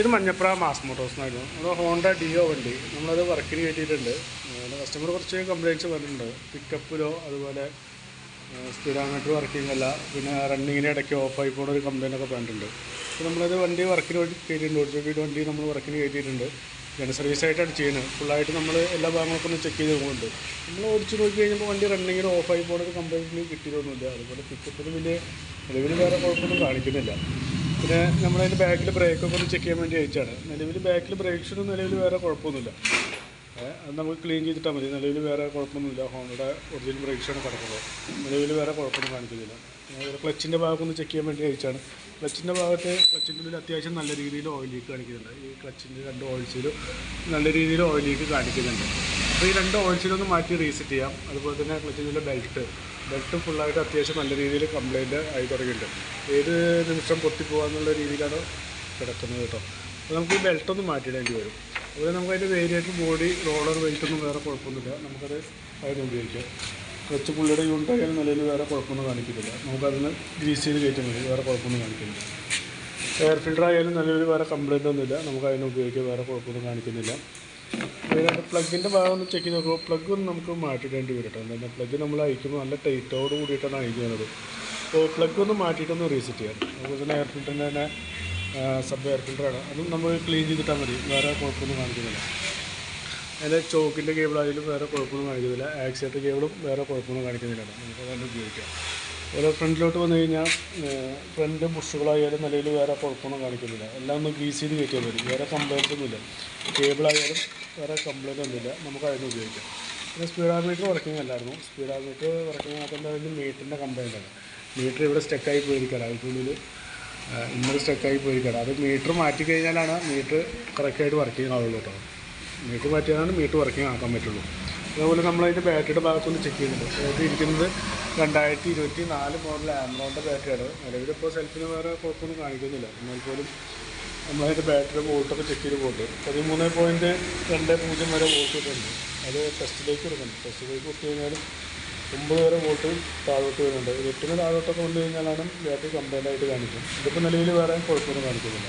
ഇത് Manjappura mass Motors എന്നായിരുന്നു. അത് ഹോണ്ട ഡിയോ വണ്ടി. നമ്മളത് വർക്കിന് കയറ്റിയിട്ടുണ്ട്. കസ്റ്റമർ കുറച്ച് കംപ്ലയിന്റ്സ് വരുന്നുണ്ട് പിക്കപ്പിലോ അതുപോലെ സ്പീഡോമീറ്റർ വർക്കിംഗ് അല്ല പിന്നെ റണ്ണിങ്ങിന് ഇടയ്ക്ക് ഓഫായി പോകുന്ന ഒരു കംപ്ലയിന്റ് ഒക്കെ പറഞ്ഞിട്ടുണ്ട് അപ്പോൾ നമ്മളത് വണ്ടി വർക്കിന് കയറ്റിയിട്ടുണ്ട്. ഒരു വീട് വണ്ടി നമ്മൾ വർക്കിന് കയറ്റിയിട്ടുണ്ട്. ജന സർവീസ് ആയിട്ടാണ് ചെയ്യുന്നത്. ഫുള്ളായിട്ട് നമ്മൾ എല്ലാ ഭാഗങ്ങളൊക്കെ ഒന്ന് ചെക്ക് ചെയ്ത് പോകുന്നുണ്ട് നമ്മൾ ഓടിച്ച് നോക്കി കഴിഞ്ഞപ്പോൾ വണ്ടി റണ്ണിങ്ങിന് ആയി പോകുന്ന ഒരു കംപ്ലയിന്റിന് കിട്ടിയിട്ടൊന്നുമില്ല. അതുപോലെ പിക്കപ്പിന് വലിയ നിലവിൽ വേറെ കുഴപ്പമൊന്നും കാണിക്കുന്നില്ല. പിന്നെ നമ്മളതിന്റെ ബാക്കിൽ ബ്രേക്കൊക്കെ ഒന്ന് ചെക്ക് ചെയ്യാൻ വേണ്ടി അയച്ചാണ് നിലവിൽ ബാക്കിൽ ഷൂട്ടും നിലവിൽ വേറെ കുഴപ്പമൊന്നുമില്ല. അത് നമുക്ക് ക്ലീൻ ചെയ്തിട്ടാൽ മതി. നിലവിൽ വേറെ കുഴപ്പമൊന്നുമില്ല. ഹോണ്ടയുടെ ഒറിജിനൽ ബ്രേക്സാണ് കിടക്കുന്നത്. നിലവിൽ വേറെ കുഴപ്പമൊന്നും കാണിക്കുന്നില്ല. ക്ലച്ചിന്റെ ഭാഗമൊന്ന് ചെക്ക് ചെയ്യാൻ വേണ്ടി അയച്ചാണ് ക്ലച്ചിന്റെ ഭാഗത്ത് ക്ലച്ചിന്റെ ഉള്ളിൽ അത്യാവശ്യം നല്ല രീതിയിൽ ഓയിൽ ലീക്ക് കാണിക്കുന്നുണ്ട്. ഈ ക്ലച്ചിന്റെ രണ്ട് ഓയിൽസിലും നല്ല രീതിയിൽ ഓയിൽ ലീക്ക് കാണിക്കുന്നുണ്ട്. അപ്പോൾ ഈ രണ്ട് ഓയിൽസിലൊന്ന് മാറ്റി റീസെറ്റ് ചെയ്യാം. അതുപോലെ തന്നെ ക്ലച്ചിന്റെ ബെൽറ്റ് ബെൽറ്റ് ഫുള്ളായിട്ട് അത്യാവശ്യം നല്ല രീതിയിൽ കംപ്ലൈന്റ് ആയി തുടങ്ങിയിട്ടുണ്ട്. ഏത് നിമിഷം പൊട്ടിപ്പോകാന്നുള്ള രീതിയിലാണ് കിടക്കുന്നത് കേട്ടോ. അപ്പോൾ നമുക്ക് ഈ ബെൽറ്റ് ഒന്ന് മാറ്റിയിടേണ്ടി വരും. അതുപോലെ നമുക്ക് അതിന്റെ വേരിയേറ്റർ ബോഡി റോളർ വെയിറ്റൊന്നും വേറെ കുഴപ്പമൊന്നുമില്ല. നമുക്കത് അതിന് ഉപയോഗിക്കാം. ക്ലച്ച് പുള്ളിയുടെ യൂണിറ്റ് ആയാലും നിലയിൽ വേറെ കുഴപ്പമൊന്നും കാണിക്കുന്നില്ല നമുക്കതിന് ഗ്രീസ് ചെയ്ത് കയറ്റാൻ മതി. വേറെ കുഴപ്പമൊന്നും കാണിക്കുന്നില്ല എയർ ഫിൽറ്റർ ആയാലും നിലവിൽ വേറെ കംപ്ലൈന്റ് ഒന്നുമില്ല. നമുക്ക് അതിന് ഉപയോഗിക്കാൻ വേറെ കുഴപ്പമൊന്നും കാണിക്കുന്നില്ല. അതിനകത്ത് പ്ലഗിന്റെ ഭാഗം ഒന്ന് ചെക്ക് ചെയ്ത് നോക്കുമ്പോൾ പ്ലഗ് ഒന്ന് നമുക്ക് മാറ്റിയിടേണ്ടി വരും കേട്ടോ. എന്താ പ്ലഗ് നമ്മൾ അയക്കുമ്പോൾ നല്ല ടൈറ്റോട് കൂടിയിട്ടാണ് അയക്കുന്നത്. അപ്പോൾ പ്ലഗ് ഒന്ന് മാറ്റിയിട്ടൊന്ന് റീസെറ്റ് ചെയ്യാം. അതുപോലെ തന്നെ എയർ ഫിൽറ്ററിന്റെ തന്നെ സബ് എയർ ഫിൽറ്ററാണ് അതും നമ്മൾ ക്ലീൻ ചെയ്തിട്ടാൽ മതി. വേറെ കുഴപ്പമൊന്നും കാണിക്കുന്നില്ല. അതിന്റെ ചോക്കിന്റെ കേബിളായാലും വേറെ കുഴപ്പമൊന്നും കാണിക്കുന്നില്ല. ആക്സിയത്തെ കേബിളും വേറെ കുഴപ്പമൊന്നും കാണിക്കുന്നില്ല. നമുക്ക് അതുകൊണ്ട് ഉപയോഗിക്കാം. അതുപോലെ ഫ്രണ്ടിലോട്ട് വന്നു കഴിഞ്ഞാൽ ഫ്രണ്ട് ബുഷുകളായാലും നിലയിൽ വേറെ കുഴപ്പമൊന്നും കാണിക്കുന്നില്ല. എല്ലാം ഒന്ന് ഗ്രീസ് ചെയ്ത് കയറ്റിയാൽ മതി. വേറെ കംപ്ലൈന്റ് ഒന്നുമില്ല. കേബിളായാലും വേറെ കംപ്ലൈന്റ് ഒന്നുമില്ല. നമുക്ക് അതിന് ഉപയോഗിക്കാം. പിന്നെ സ്പീഡോമീറ്റർ വർക്കിംഗ് അല്ലായിരുന്നു. സ്പീഡോമീറ്റർ വർക്കിംഗ് ആക്കുന്ന അതിന് മീറ്ററിന്റെ കംപ്ലൈന്റ് ആണ്. മീറ്റർ ഇവിടെ സ്റ്റക്കായി പോയിരിക്കണം അതിനുള്ളിൽ ഇന്നലെ സ്റ്റക്കായി പോയിരിക്കണം അത് മീറ്റർ മാറ്റി കഴിഞ്ഞാലാണ് മീറ്റർ കറക്റ്റായിട്ട് വർക്കിംഗ് ആവുള്ളൂ കേട്ടോ. മീറ്റർ മാറ്റിയാലാണ് മീറ്റർ വർക്കിംഗ് ആക്കാൻ പറ്റുള്ളൂ. അതുപോലെ നമ്മളതിന്റെ ബാറ്ററിയുടെ ഭാഗത്തൊന്ന് ചെക്ക് ചെയ്യുന്നുണ്ട്. ബാറ്ററി ഇരിക്കുന്നത് രണ്ടായിരത്തി ഇരുപത്തി നാല് മോഡൽ ആമറോണിന്റെ ബാറ്ററിയാണ് നിലവിലിപ്പോൾ സെൽഫിന് വേറെ കുഴപ്പമൊന്നും കാണിക്കുന്നില്ല. എന്നാൽ പോലും നമ്മളതിന്റെ ബാറ്ററി വോൾട്ടൊക്കെ ചെക്ക് ചെയ്ത് പോകുന്നുണ്ട് പതിമൂന്ന് പോയിന്റ് രണ്ട് പൂജ്യം വരെ വോൾട്ട് കിട്ടുന്നുണ്ട്. അത് ടെസ്റ്റിലേക്ക് കൊടുക്കുന്നുണ്ട് ടെസ്റ്റിലേക്ക് കൊടുത്തു കഴിഞ്ഞാലും ഒമ്പത് വരെ വോൾട്ട് താഴോട്ട് വരുന്നുണ്ട്. എട്ടിന് താഴോട്ടൊക്കെ കൊണ്ടു കഴിഞ്ഞാലാണ് ബാറ്ററി കംപ്ലൈന്റ് ആയിട്ട് കാണിക്കും ഇതിപ്പോൾ നിലവിൽ വേറെ കുഴപ്പമൊന്നും കാണിക്കുന്നില്ല.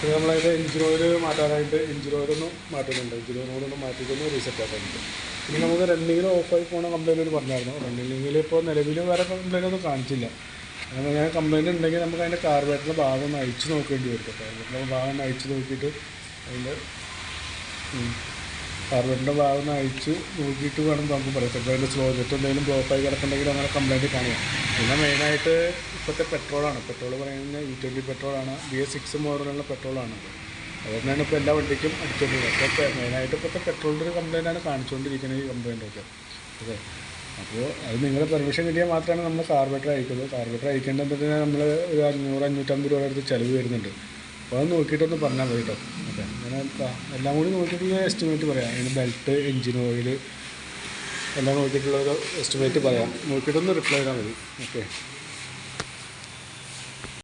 പിന്നെ നമ്മളതിന്റെ എഞ്ചിൻ ഓയിൽ മാറ്റാനായിട്ട് എഞ്ചിൻ ഓയിലൊന്ന് മാറ്റുന്നുണ്ട്. എഞ്ചിൻ മാറ്റിയിട്ടൊന്നും മാറ്റിയിട്ടൊന്ന് റീസെറ്റ് ആക്കാനുണ്ട് പിന്നെ നമുക്ക് റണ്ണിങ്ങിൽ ഓഫായി പോകുന്ന കംപ്ലൈന്റ് പറഞ്ഞായിരുന്നു. റണ്ണിങ്ങിൽ ഇപ്പോൾ നിലവിൽ വേറെ കംപ്ലൈന്റ് ഒന്നും കാണിച്ചില്ല. അങ്ങനെ കംപ്ലൈന്റ് ഉണ്ടെങ്കിൽ നമുക്ക് അതിന്റെ കാർബേറ്ററിന്റെ ഭാഗം ഒന്ന് അയച്ചു നോക്കേണ്ടി വരും. കാർബേറ്ററിന്റെ ഭാഗം ഒന്ന് അയച്ചു നോക്കിയിട്ട് അതിന്റെ കാർബേറ്ററിന്റെ ഭാഗം ഒന്ന് അയച്ച് നോക്കിയിട്ട് വേണം നമുക്ക് പറയാം ചിലപ്പോൾ അതിന്റെ സ്ലോ ജെറ്റ് എന്തെങ്കിലും ബ്ലോക്കായി കിടക്കുന്നുണ്ടെങ്കിൽ അങ്ങനെ കംപ്ലൈന്റ് കാണുക പിന്നെ മെയിനായിട്ട് ഇപ്പോഴത്തെ പെട്രോളാണ് പെട്രോൾ പറയുന്നത് ഇ ട്വന്റി പെട്രോളാണ് ബി എസ് സിക്സ് മോഡലുള്ള പെട്രോളാണ് അതുകൊണ്ടാണ് ഇപ്പോൾ എല്ലാ വണ്ടിക്കും അടിച്ചുകൊണ്ടിരിക്കുന്നത് അപ്പോൾ മെയിനായിട്ട് ഇപ്പോഴത്തെ പെട്രോളിന്റെ ഒരു കംപ്ലയിന്റാണ് കാണിച്ചുകൊണ്ടിരിക്കുന്നത് ഈ കംപ്ലയിന്റൊക്കെ ഓക്കെ അപ്പോൾ അത് നിങ്ങളുടെ പെർമിഷൻ കിട്ടിയാൽ മാത്രമാണ് നമ്മൾ കാർബറേറ്റർ അയക്കുന്നത്. കാർബേറ്റർ അയക്കേണ്ടതിന് നമ്മൾ ഒരു അഞ്ഞൂറ് അഞ്ഞൂറ്റമ്പത് രൂപയുടെ അടുത്ത് ചിലവ് വരുന്നുണ്ട്. അപ്പോൾ അത് നോക്കിയിട്ടൊന്ന് പറഞ്ഞാൽ മതി കേട്ടോ ഓക്കെ അങ്ങനെ എല്ലാം കൂടി നോക്കിയിട്ട് ഞാൻ എസ്റ്റിമേറ്റ് പറയാം. അതിന് ബെൽറ്റ് എഞ്ചിൻ ഓയിൽ എല്ലാം നോക്കിയിട്ടുള്ള ഒരു എസ്റ്റിമേറ്റ് പറയാം. നോക്കിയിട്ടൊന്ന് റിപ്ലൈ ചെയ്താൽ മതി. ഓക്കെ